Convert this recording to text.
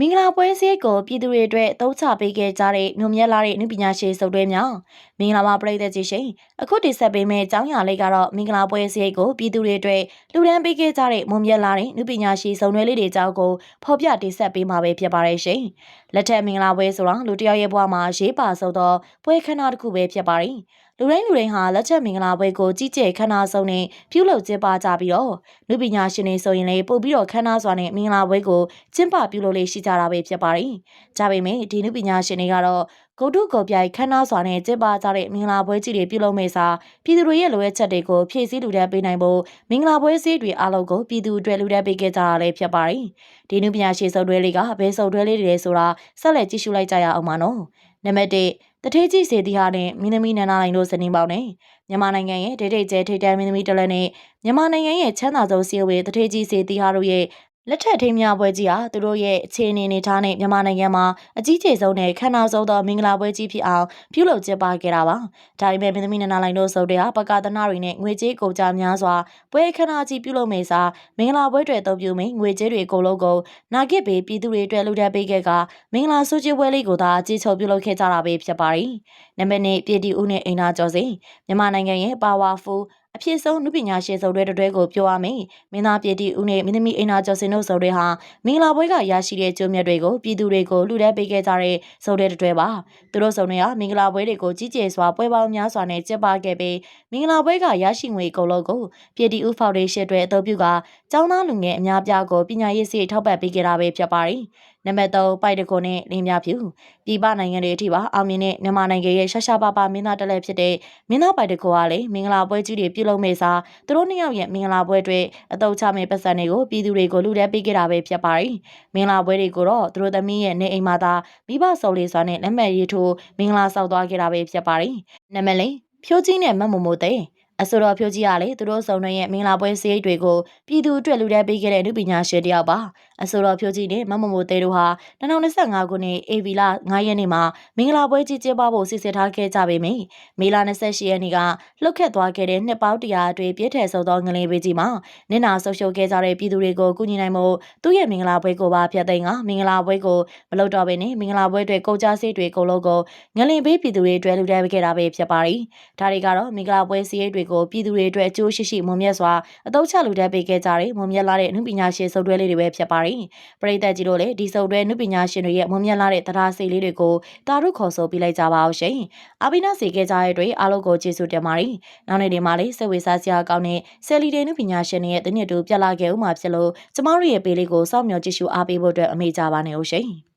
မင်္ဂလာပွဲစည်းကိုပြည်သူတွေအတွက်သုံးချပေးခဲ့ကြတဲ့မြို့မြတ်လာတဲ့နုပညာရှင်စုပ်တွဲများမင်္ဂလာပါပရိသတ်ကြီးရှင်အခုတင်ဆက်ပေးမယ့်အကြောင်းအရာလေးကတော့မင်္ဂလာပွဲစည်းကိုပြည်သူတွေအတွက်လူဒန်းပေးခဲ့ကြတဲ့မြို့မြတ်လာတဲ့နုပညာရှင်စုံတွဲလေးတွေအကြောင်းကိုဖော်ပြတင်ဆက်ပေးမှာပဲဖြစ်ပါတယ်ရှင်လက်ထက်မင်္ဂလာပွဲဆိုတာလူတစ်ယောက်ရဲ့ဘဝမှာရေးပါဆုံးသောပွဲခန်းနာတစ်ခုပဲဖြစ်ပါတယ် လူတိုင်းလူတိုင်းဟာလက်ချက်မင်္ဂလာပွဲကိုကြီးကျယ်ခမ်းနားဆုံးနဲ့ပြုလုပ်ကျင်းပကြပြီးတော့လူပညာရှင်တွေဆိုရင်လည်းပို့ပြီးတော့ခမ်းနားစွာနဲ့မင်္ဂလာပွဲကိုကျင်းပပြုလုပ်လေးရှိကြတာပဲဖြစ်ပါတယ်။ဒါပေမဲ့ဒီလူပညာရှင်တွေကတော့ဂုတ်တုဂုတ်ပြိုင်ခမ်းနားစွာနဲ့ကျင်းပကြတဲ့မင်္ဂလာပွဲကြီးတွေပြုလုပ်မဲ့စာပြည်သူတွေရဲ့လိုအပ်ချက်တွေကိုဖြည့်ဆည်းလူတန်းပေးနိုင်ဖို့မင်္ဂလာပွဲစည်းတွေအားလုံးကိုပြည်သူအတွက်လူတန်းပေးခဲ့ကြတာလည်းဖြစ်ပါတယ်။ဒီလူပညာရှင်စုပ်တွဲလေးကဘယ်စုပ်တွဲလေးတွေလဲဆိုတာဆက်လက်ကြည့်ရှုလိုက်ကြရအောင်ပါနော်။နံပါတ်1 တထေးကြီးစေတီဟာနဲ့မင်းသမီးနန္ဒလိုင်တို့ဇနီးပေါင်းနဲ့မြန်မာနိုင်ငံရဲ့ဒေတိတ်ကျဲထိတ်တန်းမင်းသမီးတလက်နဲ့မြန်မာနိုင်ငံရဲ့ချမ်းသာဆုံးစီးပွားရေးတထေးကြီးစေတီဟာတို့ရဲ့ လက်ထက်ထိမ်းများပွဲကြီးဟာသူတို့ရဲ့အခြေအနေအနေထားနဲ့မြန်မာနိုင်ငံမှာအကြီးကျယ်ဆုံးနဲ့ခမ်းနားဆုံးသောမင်္ဂလာပွဲကြီးဖြစ်အောင်ပြုလုပ်ကျင်းပခဲ့တာပါ။ဒါပေမဲ့မင်းသမီးနန္ဒလိုင်တို့စုပ်တဲ့ဟာပကသနာတွေနဲ့ငွေကြေးကုန်ကြများစွာပွဲခမ်းနားကြီးပြုလုပ်မယ်စာမင်္ဂလာပွဲတွေအသုံးပြုမိငွေကြေးတွေအကုန်လုံးကိုနာဂစ်ပေပြည်သူတွေအတွက်လူတက်ပေးခဲ့ကမင်္ဂလာဆုချီပွဲလေးကိုသာအကြီးချုပ်ပြုလုပ်ခဲ့ကြတာပဲဖြစ်ပါတယ်။နံပါတ်1ပြည်တီဦးနဲ့အိမ်နာကျော်စိန်မြန်မာနိုင်ငံရဲ့ Powerful အဖြစ်ဆုံးနုပညာရှင်စုံတွဲတွဲကိုပြောရမယ်။မင်းသားပြည်တီဦးနဲ့မင်းသမီးအိမ်နာကျော်စင်တို့စုံတွဲဟာမင်္ဂလာပွဲကရရှိတဲ့ကျိုးမြတ်တွေကိုပြည်သူတွေကိုလှူဒန်းပေးခဲ့ကြတဲ့စုံတွဲတွဲပါ။သူတို့စုံတွဲဟာမင်္ဂလာပွဲတွေကိုကြီးကျယ်စွာပွဲပေါင်းများစွာနဲ့ကျင်းပခဲ့ပြီးမင်္ဂလာပွဲကရရှိငွေကုန်လုံးကိုပြည်တီဦးဖောင်ဒေးရှင်းအတွက်အသုံးပြုကကျောင်းသားလူငယ်အများပြားကိုပညာရေးစရိတ်ထောက်ပံ့ပေးခဲ့တာပဲဖြစ်ပါတယ်။နံပါတ်3ပိုက်တခွန်နဲ့လင်းမြဖြူပြည်ပနိုင်ငံတွေအထိပါအောင်မြင်တဲ့မြန်မာနိုင်ငံရဲ့ရှာရှာပါပါမင်းသားတလဲဖြစ်တဲ့မင်းသားပိုက်တခွန်ကလည်းမင်္ဂလာပွဲကြီးတွေပြုလုပ်မဲ့စာသူတို့နှစ်ယောက်ရဲ့မင်္ဂလာပွဲတွေအတုပ်ချမဲ့ပတ်စံတွေကိုပြည်သူတွေကိုလူတက်ပေးခဲ့တာပဲဖြစ်ပါတယ်မင်္ဂလာပွဲတွေကိုတော့သူတို့သမီးရဲ့နေအိမ်မှာသာမိဘစုံလေးစွာနဲ့လက်မှတ်ရေးထိုးမင်္ဂလာဆောက်သွားခဲ့တာပဲဖြစ်ပါတယ်နံပါတ်၄ဖြိုးကြီးနဲ့မတ်မမို့တဲ့ အဆိုတော်ဖြိုးကြီးကလည်းသူတို့စုံတွေရဲ့မင်္ဂလာပွဲစရိတ်တွေကိုပြည်သူအတွက်လူတက်ပေးခဲ့တဲ့လူပညာရှင်တယောက်ပါအဆိုတော်ဖြိုးကြီးနဲ့မမမိုတဲတို့ဟာ2025ခုနှစ် AB လ9ရက်နေ့မှာမင်္ဂလာပွဲကြီးကျင်းပဖို့စီစဉ်ထားခဲ့ကြပေမယ့်မေလ28ရက်နေ့ကလှုပ်ခတ်သွားခဲ့တဲ့နှစ်ပေါင်းတရာအတွင်းပြည့်ထည်ဆုံသောငလင်ပေးကြီးမှာနင်နာဆုပ်ရှုပ်ခဲ့ကြတဲ့ပြည်သူတွေကိုကူညီနိုင်မှုသူ့ရဲ့မင်္ဂလာပွဲကိုပါဖျက်သိမ်းကမင်္ဂလာပွဲကိုမလုပ်တော့ဘဲနဲ့မင်္ဂလာပွဲတွေကုန်ကြစိတ်တွေအကုန်လုံးကိုငလင်ပေးပြည်သူတွေအတွက်လူတက်ခဲ့တာပဲဖြစ်ပါတယ်ဒါတွေကတော့မင်္ဂလာပွဲစည်းရိတ်တွေကိုပြည်သူတွေအတွက်အကျိုးရှိရှိမွန်မြတ်စွာအသုံးချလူတက်ပေးခဲ့ကြတဲ့မွန်မြတ်လာတဲ့အမှုပညာရှင်စုပ်တွဲလေးတွေပဲဖြစ်ပါတယ်။ပရိသတ်ကြီးတို့လည်းဒီစုပ်တွဲနုပညာရှင်တွေရဲ့မွန်မြတ်လာတဲ့တရားစီလေးတွေကိုတာရုခေါ်ဆိုပေးလိုက်ကြပါအောင်ရှင်။အာဘိနာစီခဲ့ကြတဲ့အတွက်အားလုံးကိုကျေးဇူးတင်ပါတယ်။နောက်နေ့ဒီမှာလေးစိတ်ဝေစားစရာကောင်းတဲ့ဆယ်လီဒေနုပညာရှင်တွေရဲ့တနည်းတူပြလာခဲ့ဦးမှာဖြစ်လို့ကျမတို့ရဲ့ပေးလေးကိုစောင့်မျှော်ကြည့်ရှုအားပေးဖို့အတွက်အမေကြပါနေဦးရှင်။